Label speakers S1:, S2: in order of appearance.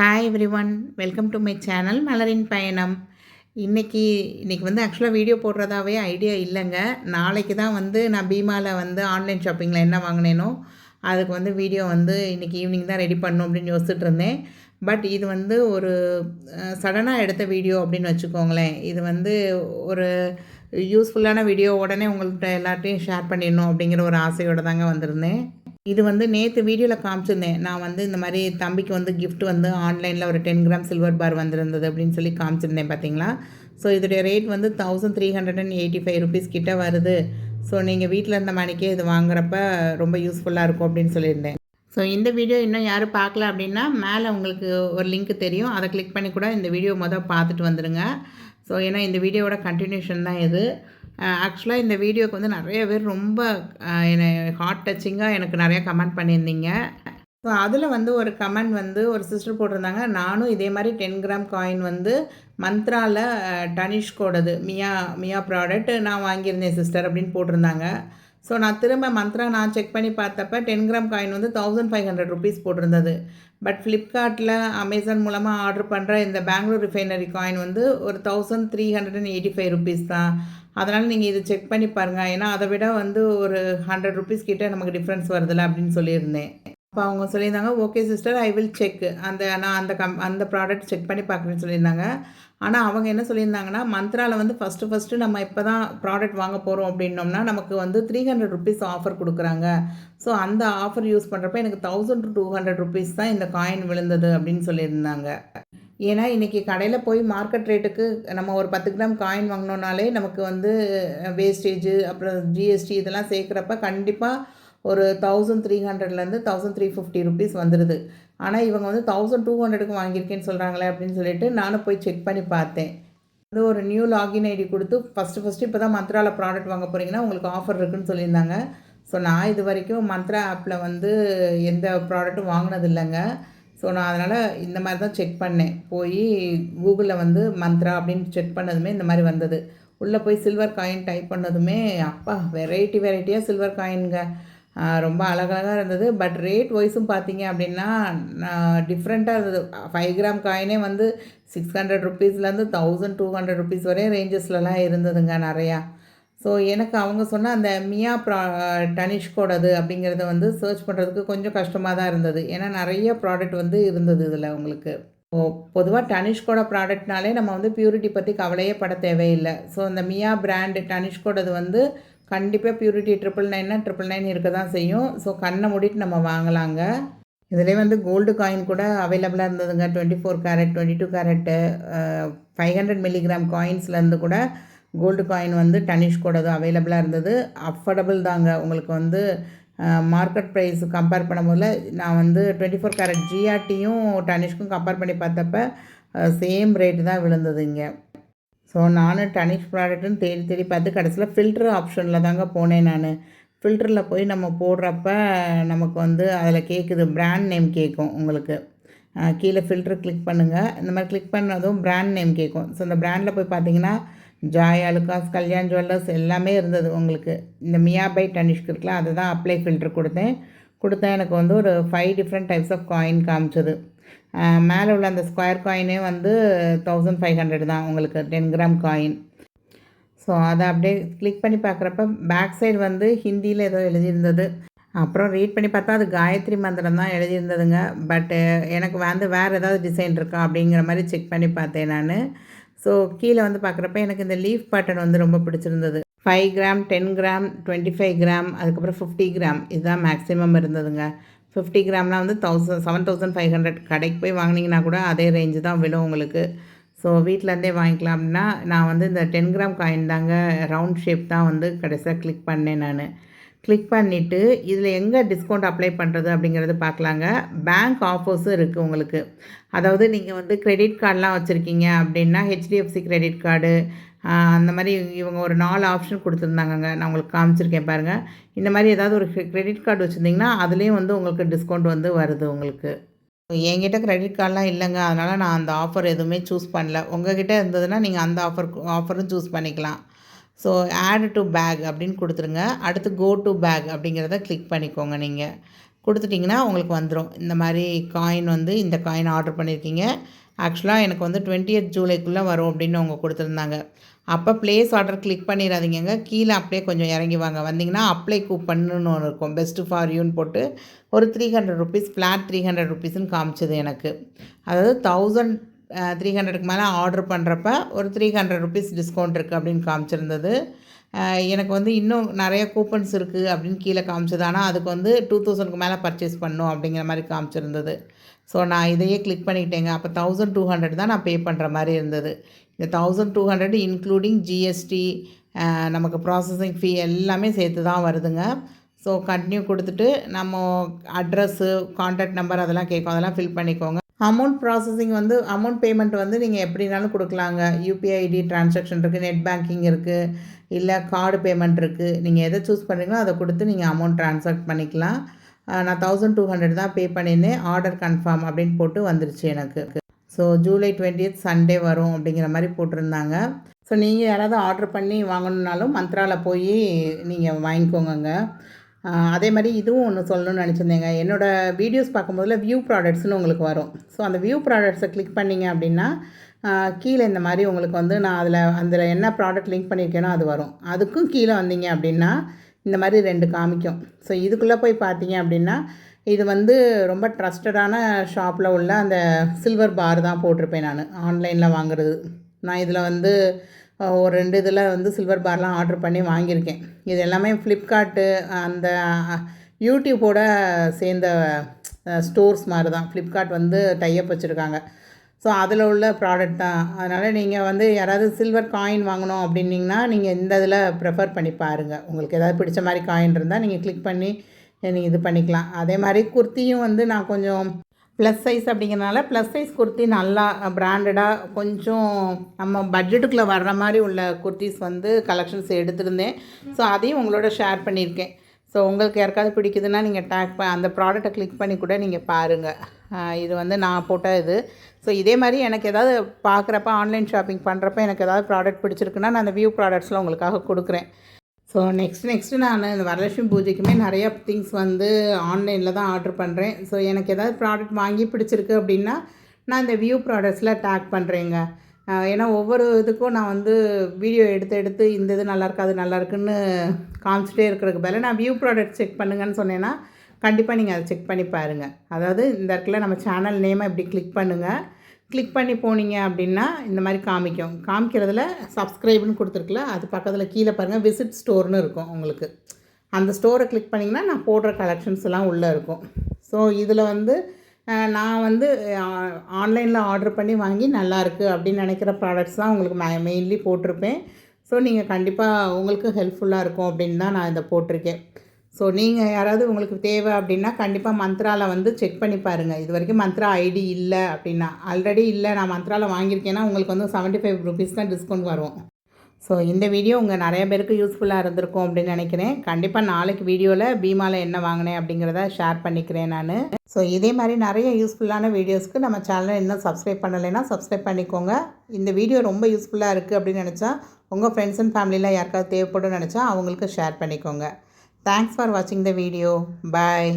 S1: Hi everyone welcome to my channel மலரின் பயணம் இன்றைக்கி இன்றைக்கி வந்து ஆக்சுவலாக வீடியோ போடுறதாவே ஐடியா இல்லைங்க. நாளைக்கு தான் வந்து நான் பீமாவில் வந்து ஆன்லைன் ஷாப்பிங்கில் என்ன வாங்கினேனோ அதுக்கு வந்து வீடியோ வந்து இன்றைக்கி ஈவினிங் தான் ரெடி பண்ணும் அப்படின்னு யோசிச்சுட்டு இருந்தேன். பட் இது வந்து ஒரு சடனாக எடுத்த வீடியோ அப்படின்னு வச்சுக்கோங்களேன். இது வந்து ஒரு யூஸ்ஃபுல்லான வீடியோ உடனே உங்கள்கிட்ட எல்லார்ட்டையும் ஷேர் பண்ணிடணும் அப்படிங்கிற ஒரு ஆசையோடு தாங்க வந்திருந்தேன். இது வந்து நேற்று வீடியோவில் காமிச்சிருந்தேன். நான் வந்து இந்த மாதிரி தம்பிக்கு வந்து கிஃப்ட் வந்து ஆன்லைனில் ஒரு டென் கிராம் சில்வர் பார் வந்திருந்தது அப்படின்னு சொல்லி காமிச்சிருந்தேன் பார்த்தீங்களா ஸோ இதோடைய ரேட் வந்து thousand three hundred and eighty five rupees கிட்ட வருது. ஸோ நீங்கள் வீட்டில் இருந்த மணிக்கே இது வாங்குறப்ப ரொம்ப யூஸ்ஃபுல்லாக இருக்கும் அப்படின்னு சொல்லியிருந்தேன். ஸோ இந்த வீடியோ இன்னும் யாரும் பார்க்கல அப்படின்னா மேலே உங்களுக்கு ஒரு லிங்க் தெரியும். அதை கிளிக் பண்ணி கூட இந்த வீடியோ மொதல் பார்த்துட்டு வந்துடுங்க ஸோ ஏன்னா இந்த வீடியோவோட கண்டினியூஷன் தான் இது. ஆக்சுவலாக இந்த வீடியோக்கு வந்து நிறைய பேர் ரொம்ப என்னை ஹார்ட் டச்சிங்காக எனக்கு நிறையா கமெண்ட் பண்ணியிருந்தீங்க. ஸோ அதில் வந்து ஒரு கமெண்ட் வந்து ஒரு சிஸ்டர் போட்டிருந்தாங்க. நானும் இதே மாதிரி டென் கிராம் காயின் வந்து மந்த்ராவில் டனிஷ்கோடது மியா மியா ப்ராடக்ட் நான் வாங்கியிருந்தேன் சிஸ்டர் அப்படின்னு போட்டிருந்தாங்க. ஸோ நான் திரும்ப மந்த்ரா நான் செக் பண்ணி பார்த்தப்ப டென் கிராம் காயின் வந்து தௌசண்ட் ஃபைவ் ஹண்ட்ரட் ருபீஸ் போட்டிருந்தது. பட் ஃப்ளிப்கார்ட்டில் அமேசான் மூலமாக ஆர்டர் பண்ணுற இந்த பெங்களூர் ரிஃபைனரி காயின் வந்து ஒரு thousand three hundred and eighty five rupees தான். அதனால் நீங்கள் இது செக் பண்ணி பாருங்கள் ஏன்னா அதை விட வந்து ஒரு ஹண்ட்ரட் ருபீஸ் கிட்டே நமக்கு டிஃப்ரென்ஸ் வருதுல்ல அப்படின்னு சொல்லியிருந்தேன். அப்போ அவங்க சொல்லியிருந்தாங்க okay sister I will check அந்த நான் அந்த கம் அந்த ப்ராடக்ட் செக் பண்ணி பார்க்குறேன்னு சொல்லியிருந்தாங்க. ஆனால் அவங்க என்ன சொல்லியிருந்தாங்கன்னா மந்த்ராவில் வந்து ஃபஸ்ட்டு ஃபஸ்ட்டு நம்ம இப்போ தான் ப்ராடக்ட் வாங்க போகிறோம் அப்படின்னோம்னா நமக்கு வந்து த்ரீ ஹண்ட்ரட் ருபீஸ் ஆஃபர் கொடுக்குறாங்க. ஸோ அந்த ஆஃபர் யூஸ் பண்ணுறப்ப எனக்கு thousand two two hundred rupees தான் இந்த காயின் விழுந்தது அப்படின்னு சொல்லியிருந்தாங்க. ஏன்னா இன்றைக்கி கடையில் போய் மார்க்கெட் ரேட்டுக்கு நம்ம ஒரு பத்து கிராம் காயின் வாங்கினோனாலே நமக்கு வந்து வேஸ்டேஜு அப்புறம் ஜிஎஸ்டி இதெல்லாம் சேர்க்குறப்ப கண்டிப்பாக ஒரு தௌசண்ட் த்ரீ ஹண்ட்ரட்லேருந்து தௌசண்ட் த்ரீ ஃபிஃப்டி ருபீஸ் வந்துடுது ஆனால் இவங்க வந்து தௌசண்ட் டூ ஹண்ட்ரடுக்கு வாங்கியிருக்கேன்னு சொல்கிறாங்களே அப்படின்னு சொல்லிட்டு நானும் போய் செக் பண்ணி பார்த்தேன். வந்து ஒரு நியூ லாகின் ஐடி கொடுத்து ஃபஸ்ட்டு ஃபஸ்ட்டு இப்போ தான் மந்த்ராவில் ப்ராடக்ட் வாங்க போகிறீங்கன்னா உங்களுக்கு ஆஃபர் இருக்குன்னு சொல்லியிருந்தாங்க. ஸோ நான் இது வரைக்கும் மந்த்ரா ஆப்பில் வந்து எந்த ப்ராடக்ட்டும் வாங்கினது இல்லைங்க ஸோ நான் அதனால் இந்த மாதிரி தான் செக் பண்ணேன். போய் கூகுளில் வந்து மந்த்ரா அப்படின்னு செக் பண்ணதுமே இந்த மாதிரி வந்தது. உள்ளே போய் சில்வர் காயின் டைப் பண்ணதுமே அப்பா வெரைட்டி வெரைட்டியாக சில்வர் காயின்ங்க ரொம்ப அழகழகாக இருந்தது. பட் ரேட் வைஸும் பார்த்தீங்க அப்படின்னா டிஃப்ரெண்ட்டாக இருந்தது. ஃபைவ் கிராம் காயினே வந்து சிக்ஸ் ஹண்ட்ரட் ருபீஸ்லேருந்து தௌசண்ட் டூ ஹண்ட்ரட் ருபீஸ் வரையும் ரேஞ்சஸ்லலாம் இருந்ததுங்க நிறையா. ஸோ எனக்கு அவங்க சொன்ன அந்த மியா ப்ரா டனிஷ்கோடது அப்படிங்கிறத வந்து சர்ச் பண்ணுறதுக்கு கொஞ்சம் கஷ்டமாக தான் இருந்தது. ஏன்னா நிறைய ப்ராடக்ட் வந்து இருந்தது இதில் உங்களுக்கு ஓ பொதுவாக டனிஷ்கோட ப்ராடக்ட்னாலே நம்ம வந்து பியூரிட்டி பற்றி கவலையே பட தேவையில்லை. ஸோ இந்த மியா பிராண்டு டனிஷ்கோடது வந்து கண்டிப்பாக பியூரிட்டி ட்ரிபிள் நைன்னா ட்ரிபிள் நைன் இருக்க தான் செய்யும். ஸோ கண்ணை மூடிட்டு நம்ம வாங்கலாங்க. இதிலே வந்து கோல்டு காயின் கூட அவைலபிளாக இருந்ததுங்க. Twenty four carat twenty two carat five hundred milligram காயின்ஸ்லேருந்து கூட கோல்டு காயின் வந்து டனிஷ்கோடது அவைலபிளாக இருந்தது. அஃபோர்டபுள் தாங்க. உங்களுக்கு வந்து மார்க்கெட் ப்ரைஸ் கம்பேர் பண்ணும்போது நான் வந்து டுவெண்ட்டி ஃபோர் கேரட் ஜிஆர்டியும் டனிஷ்க்கும் கம்பேர் பண்ணி பார்த்தப்ப சேம் ரேட்டு தான் விழுந்தது இங்கே. ஸோ நானும் டனிஷ் ப்ராடக்ட்டுன்னு தேடி தேடி பார்த்து கடைசியில் ஃபில்ட்ரு ஆப்ஷனில் தாங்க போனேன் நான். ஃபில்டரில் போய் நம்ம போடுறப்ப நமக்கு வந்து அதில் கேட்குது பிராண்ட் நேம் கேட்கும் உங்களுக்கு. கீழே ஃபில்ட்ரு கிளிக் பண்ணுங்கள் இந்த மாதிரி கிளிக் பண்ணதும் பிராண்ட் நேம் கேட்கும் ஸோ இந்த பிராண்டில் போய் பார்த்தீங்கன்னா ஜாய் அலுகாஸ் கல்யாண் ஜுவல்லர்ஸ் எல்லாமே இருந்தது உங்களுக்கு. இந்த மியா பை டனிஷ்க்கு இருக்கலாம் அதை தான் அப்ளை ஃபில்ட்ரு கொடுத்தேன். கொடுத்தேன் எனக்கு வந்து ஒரு five different types of coin காமிச்சது. மேலே உள்ள அந்த ஸ்கொயர் காயினே வந்து தௌசண்ட் ஃபைவ் ஹண்ட்ரட் தான் உங்களுக்கு டென் கிராம் காயின் ஸோ அதை அப்படியே கிளிக் பண்ணி பார்க்குறப்ப பேக் சைடு வந்து ஹிந்தியில் ஏதோ எழுதியிருந்தது. அப்புறம் ரீட் பண்ணி பார்த்தா அது காயத்ரி மந்திரம் தான் எழுதியிருந்ததுங்க. பட்டு எனக்கு வந்து வேறு ஏதாவது டிசைன் இருக்கா அப்படிங்கிற மாதிரி செக் பண்ணி பார்த்தேன் நான். ஸோ கீழே வந்து பார்க்குறப்ப எனக்கு இந்த லீஃப் பேட்டர்ன் வந்து ரொம்ப பிடிச்சிருந்தது. Five gram ten gram twenty five gram அதுக்கப்புறம் ஃபிஃப்டி கிராம் இதுதான் மேக்ஸிமம் இருந்ததுங்க. ஃபிஃப்டி கிராம்லாம் வந்து thousand seven thousand five hundred கடைக்கு போய் வாங்கினீங்கன்னா கூட அதே ரேஞ்சு தான் விழும் உங்களுக்கு. ஸோ வீட்டிலேருந்தே வாங்கிக்கலாம் அப்படின்னா நான் வந்து இந்த டென் கிராம் காயின் தாங்க ரவுண்ட் ஷேப் தான் வந்து கடைசியாக கிளிக் பண்ணேன் நான். கிளிக் பண்ணிவிட்டு இதில் எங்கே டிஸ்கவுண்ட் அப்ளை பண்ணுறது அப்படிங்கிறது பார்க்கலாங்க பேங்க் ஆஃபர்ஸும் இருக்குது உங்களுக்கு. அதாவது நீங்கள் வந்து கிரெடிட் கார்டெலாம் வச்சுருக்கீங்க அப்படின்னா ஹெச்டிஎஃப்சி கிரெடிட் கார்டு அந்த மாதிரி இவங்க ஒரு நாலு ஆப்ஷன் கொடுத்துருந்தாங்கங்க. நான் உங்களுக்கு காமிச்சிருக்கேன் பாருங்கள் இந்த மாதிரி ஏதாவது ஒரு கிரெடிட் கார்டு வச்சுருந்தீங்கன்னா அதுலேயும் வந்து உங்களுக்கு டிஸ்கவுண்ட் வந்து வருது உங்களுக்கு. என்கிட்ட கிரெடிட் கார்டெலாம் இல்லைங்க. அதனால் நான் அந்த ஆஃபர் எதுவுமே சூஸ் பண்ணல. உங்ககிட்ட இருந்ததுன்னா நீங்கள் அந்த ஆஃபர் ஆஃபரும் சூஸ் பண்ணிக்கலாம். ஸோ ஆட் டு பேக் அப்படின்னு கொடுத்துருங்க. அடுத்து கோ டு பேக் அப்படிங்கிறத கிளிக் பண்ணிக்கோங்க நீங்கள் கொடுத்துட்டிங்கன்னா உங்களுக்கு வந்துடும் இந்த மாதிரி காயின் வந்து இந்த காயின் ஆர்டர் பண்ணியிருக்கீங்க ஆக்சுவலாக எனக்கு வந்து டுவெண்ட்டி ஜூலைக்குள்ளே வரும் அப்படின்னு அவங்க கொடுத்துருந்தாங்க. அப்போ ப்ளேஸ் ஆர்டர் கிளிக் பண்ணிடாதீங்க கீழே அப்படியே கொஞ்சம் இறங்கி வாங்க. வந்தீங்கன்னா அப்ளை கூப்பன்னு ஒன்று இருக்கும். பெஸ்ட்டு ஃபார் யூன்னு போட்டு ஒரு three hundred rupees flat three hundred ருபீஸ்ன்னு காமிச்சது எனக்கு. அதாவது தௌசண்ட் த்ரீ ஹண்ட்ரடுக்கு மேலே ஆர்டர் பண்ணுறப்ப ஒரு த்ரீ ஹண்ட்ரட் ருபீஸ் டிஸ்கவுண்ட் இருக்குது அப்படின்னு காமிச்சிருந்தது. எனக்கு வந்து இன்னும் நிறைய கூப்பன்ஸ் இருக்குது அப்படின்னு கீழே காமிச்சது. ஆனால் அதுக்கு வந்து டூ தௌசண்ட்க்கு மேலே பர்ச்சேஸ் பண்ணும் அப்படிங்கிற மாதிரி காமிச்சிருந்தது. ஸோ நான் இதையே கிளிக் பண்ணிக்கிட்டேங்க. அப்போ தௌசண்ட் டூ ஹண்ட்ரட் தான் நான் பே பண்ணுற மாதிரி இருந்தது. இந்த thousand two hundred including GST நமக்கு ப்ராசஸிங் ஃபீ எல்லாமே சேர்த்து தான் வருதுங்க. ஸோ கண்டினியூ கொடுத்துட்டு நம்ம அட்ரஸ்ஸு கான்டாக்ட் நம்பர் அதெல்லாம் கேட்கும். அதெல்லாம் ஃபில் பண்ணிக்கோங்க. அமௌண்ட் ப்ராசஸிங் வந்து அமௌண்ட் பேமெண்ட் வந்து நீங்கள் எப்படினாலும் கொடுக்கலாங்க. யூபிஐ ஐடி டிரான்சாக்ஷன் இருக்குது நெட் பேங்கிங் இருக்குது இல்லை கார்டு பேமெண்ட் இருக்குது நீங்கள் எதை சூஸ் பண்ணுறீங்களோ அதை கொடுத்து நீங்கள் அமௌண்ட் ட்ரான்ஸ்ஃபர் பண்ணிக்கலாம். நான் தௌசண்ட் டூ ஹண்ட்ரட் தான் பே பண்ணியிருந்தேன். ஆர்டர் கன்ஃபார்ம் அப்படின்னு போட்டு வந்துருச்சு எனக்கு. ஸோ ஜூலை டுவெண்ட்டியத் சண்டே வரும் அப்படிங்கிற மாதிரி போட்டிருந்தாங்க. ஸோ நீங்கள் யாராவது ஆர்டர் பண்ணி வாங்கணுன்னாலும் மந்த்ராவில் போய் நீங்கள் வாங்கிக்கோங்க அதே மாதிரி இதுவும் ஒன்று சொல்லணும்னு நினச்சிருந்தேங்க. என்னோடய வீடியோஸ் பார்க்கும்போதில் வியூ ப்ராடக்ட்ஸ்னு உங்களுக்கு வரும். ஸோ அந்த வியூ ப்ராடக்ட்ஸை கிளிக் பண்ணிங்க அப்படின்னா கீழே இந்த மாதிரி உங்களுக்கு வந்து நான் அதில் அதில் என்ன ப்ராடக்ட் லிங்க் பண்ணியிருக்கேனோ அது வரும். அதுக்கும் கீழே வந்தீங்க அப்படின்னா இந்த மாதிரி ரெண்டு காமிக்கும். ஸோ இதுக்குள்ளே போய் பார்த்தீங்க அப்படின்னா இது வந்து ரொம்ப ட்ரஸ்டடான ஷாப்பில் உள்ள அந்த சில்வர் பார் தான் போட்டிருப்பேன் நான். ஆன்லைனில் வாங்குறது. நான் இதில் வந்து ஒரு ரெண்டு இதில் வந்து சில்வர் பார்லாம் ஆர்டர் பண்ணி வாங்கியிருக்கேன். இது எல்லாமே ஃப்ளிப்கார்ட்டு அந்த யூடியூப்போட சேர்ந்த ஸ்டோர்ஸ் மாதிரி தான் ஃப்ளிப்கார்ட் வந்து டைப் வச்சுருக்காங்க. ஸோ அதில் உள்ள ப்ராடக்ட் தான். அதனால் நீங்கள் வந்து யாராவது சில்வர் காயின் வாங்கணும் அப்படின்னிங்கன்னா நீங்கள் இந்த இதில் ப்ரிஃபர் பண்ணி பாருங்கள் உங்களுக்கு ஏதாவது பிடிச்ச மாதிரி காயின் இருந்தால் நீங்கள் கிளிக் பண்ணி நீங்கள் இது பண்ணிக்கலாம். அதே மாதிரி குர்த்தியும் வந்து நான் கொஞ்சம் ப்ளஸ் சைஸ் அப்படிங்கிறனால ப்ளஸ் சைஸ் குர்த்தி நல்லா பிராண்டடாக கொஞ்சம் நம்ம பட்ஜெட்டுக்குள்ளே வர்ற மாதிரி உள்ள குர்த்திஸ் வந்து கலெக்ஷன்ஸ் எடுத்திருந்தேன். ஸோ அதையும் உங்களோட ஷேர் பண்ணியிருக்கேன். ஸோ உங்களுக்கு யாருக்காவது பிடிக்குதுன்னா நீங்கள் டேக் ப அந்த ப்ராடக்ட்டை கிளிக் பண்ணி கூட நீங்கள் பாருங்கள் இது வந்து நான் போட்ட இது. ஸோ இதே மாதிரி எனக்கு ஏதாவது பார்க்குறப்ப ஆன்லைன் ஷாப்பிங் பண்ணுறப்ப எனக்கு ஏதாவது ப்ராடக்ட் பிடிச்சிருக்குன்னா நான் அந்த வியூ ப்ராடக்ட்ஸ்லாம் உங்களுக்காக கொடுக்குறேன். ஸோ நெக்ஸ்ட் நெக்ஸ்ட்டு நான் இந்த வரலட்சுமி பூஜைக்குமே நிறையா திங்ஸ் வந்து ஆன்லைனில் தான் ஆர்டர் பண்ணுறேன் ஸோ எனக்கு ஏதாவது ப்ராடக்ட் வாங்கி பிடிச்சிருக்கு அப்படின்னா நான் இந்த வியூ ப்ராடக்ட்ஸில் டேக் பண்ணுறேங்க ஏன்னா ஒவ்வொரு இதுக்கும் நான் வந்து வீடியோ எடுத்து எடுத்து இந்த இது நல்லாயிருக்கு அது நல்லா இருக்குன்னு காமிச்சிட்டே இருக்கிறதுக்கு பதில் நான் வியூ ப்ராடக்ட் செக் பண்ணுங்கன்னு சொன்னேன்னா கண்டிப்பாக நீங்கள் அதை செக் பண்ணி பாருங்கள் அதாவது இந்த இடத்துல நம்ம சேனல் நேமை இப்படி கிளிக் பண்ணுங்கள் கிளிக் பண்ணி போனீங்க அப்படின்னா இந்த மாதிரி காமிக்கும். காமிக்கிறதுல சப்ஸ்கிரைப்னு கொடுத்துருக்குல அது பக்கத்தில் கீழே பாருங்கள் விசிட் ஸ்டோர்னு இருக்கும் உங்களுக்கு. அந்த ஸ்டோரை கிளிக் பண்ணிங்கன்னா நான் போடுற கலெக்ஷன்ஸ் எல்லாம் உள்ளே இருக்கும். ஸோ இதில் வந்து நான் வந்து ஆன்லைனில் ஆர்டர் பண்ணி வாங்கி நல்லாயிருக்கு அப்படின்னு நினைக்கிற ப்ராடக்ட்ஸ் தான் உங்களுக்கு மெயின்லி போட்டிருப்பேன். ஸோ நீங்கள் கண்டிப்பாக உங்களுக்கு ஹெல்ப்ஃபுல்லாக இருக்கும் அப்படின்னு தான் நான் இதை போட்டிருக்கேன். ஸோ நீங்கள் யாராவது உங்களுக்கு தேவை அப்படின்னா கண்டிப்பாக மந்த்ராவில் வந்து செக் பண்ணி பாருங்கள் இது வரைக்கும் மந்த்ரா ஐடி இல்லை அப்படின்னா. ஆல்ரெடி இல்லை நான் மந்த்ராவில் வாங்கியிருக்கேன்னா உங்களுக்கு வந்து செவன்ட்டி ஃபைவ் ருபீஸ் தான் டிஸ்கவுண்ட் வரும். ஸோ இந்த வீடியோ உங்கள் நிறைய பேருக்கு யூஸ்ஃபுல்லாக இருந்திருக்கும் அப்படின்னு நினைக்கிறேன். கண்டிப்பாக நாளைக்கு வீடியோவில் பீமாவில் என்ன வாங்கினேன் அப்படிங்கிறத ஷேர் பண்ணிக்கிறேன் நான். ஸோ இதே மாதிரி நிறைய யூஸ்ஃபுல்லான வீடியோஸ்க்கு நம்ம சேனலை இன்னும் சப்ஸ்கிரைப் பண்ணலைன்னா சப்ஸ்கிரைப் பண்ணிக்கோங்க. இந்த வீடியோ ரொம்ப யூஸ்ஃபுல்லாக இருக்குது அப்படின்னு நினச்சா உங்கள் ஃப்ரெண்ட்ஸ் அண்ட் ஃபேமிலியில் யாருக்காவது தேவைப்படும் நினச்சா அவங்களுக்கு ஷேர் பண்ணிக்கோங்க. தேங்க்ஸ் ஃபார் வாட்சிங் த வீடியோ பாய்